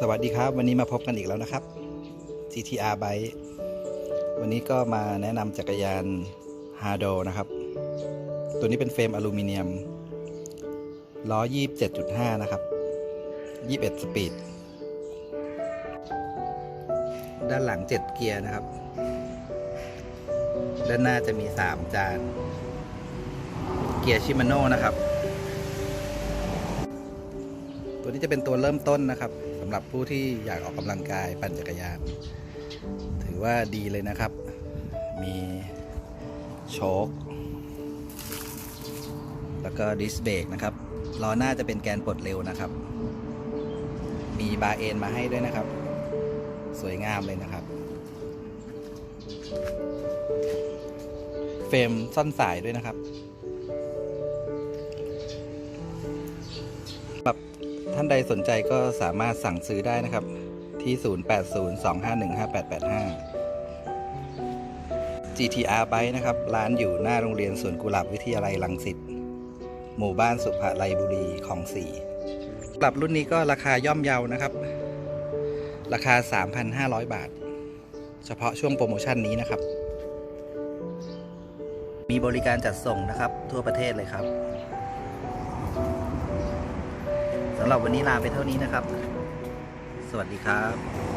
สวัสดีครับ วันนี้มาพบกันอีกแล้วนะครับ GTR Bike วันนี้ก็มาแนะนำจักรยาน h a r d o นะครับ ตัวนี้เป็นเฟรมอลูมิเนียมล้อ 27.5 นะครับ 21 สปีด ด้านหลัง 7 เกียร์นะครับ ด้านหน้าจะมี 3 จาน เกียร์ชิมาโน่นะครับ ตัวนี้จะเป็นตัวเริ่มต้นนะครับำหรับผู้ที่อยากออกกำลังกายปั่นจักรยาน ถือว่าดีเลยนะครับ มีโชคแล้วก็ดิสเบรกนะครับล้อหน้าจะเป็นแกนปลดเร็วนะครับ มีบาร์เอนมาให้ด้วยนะครับ สวยงามเลยนะครับ เฟรมซ่อนสายด้วยนะครับแบบ ท่านใดสนใจก็สามารถสั่งซื้อได้นะครับ ที่ 0802515885 GTR Bike นะครับ ร้านอยู่หน้าโรงเรียนสวนกุหลาบวิทยาลัยลังสิตหมู่บ้านสุภาลัยบุรีของสี่ปรับรุ่นนี้ก็ราคาย่อมเยานะครับ ราคา 3,500 บาท เฉพาะช่วงโปรโมชั่นนี้นะครับ มีบริการจัดส่งนะครับ ทั่วประเทศเลยครับำหรับวันนี้ลาไปเท่านี้นะครับ สวัสดีครับ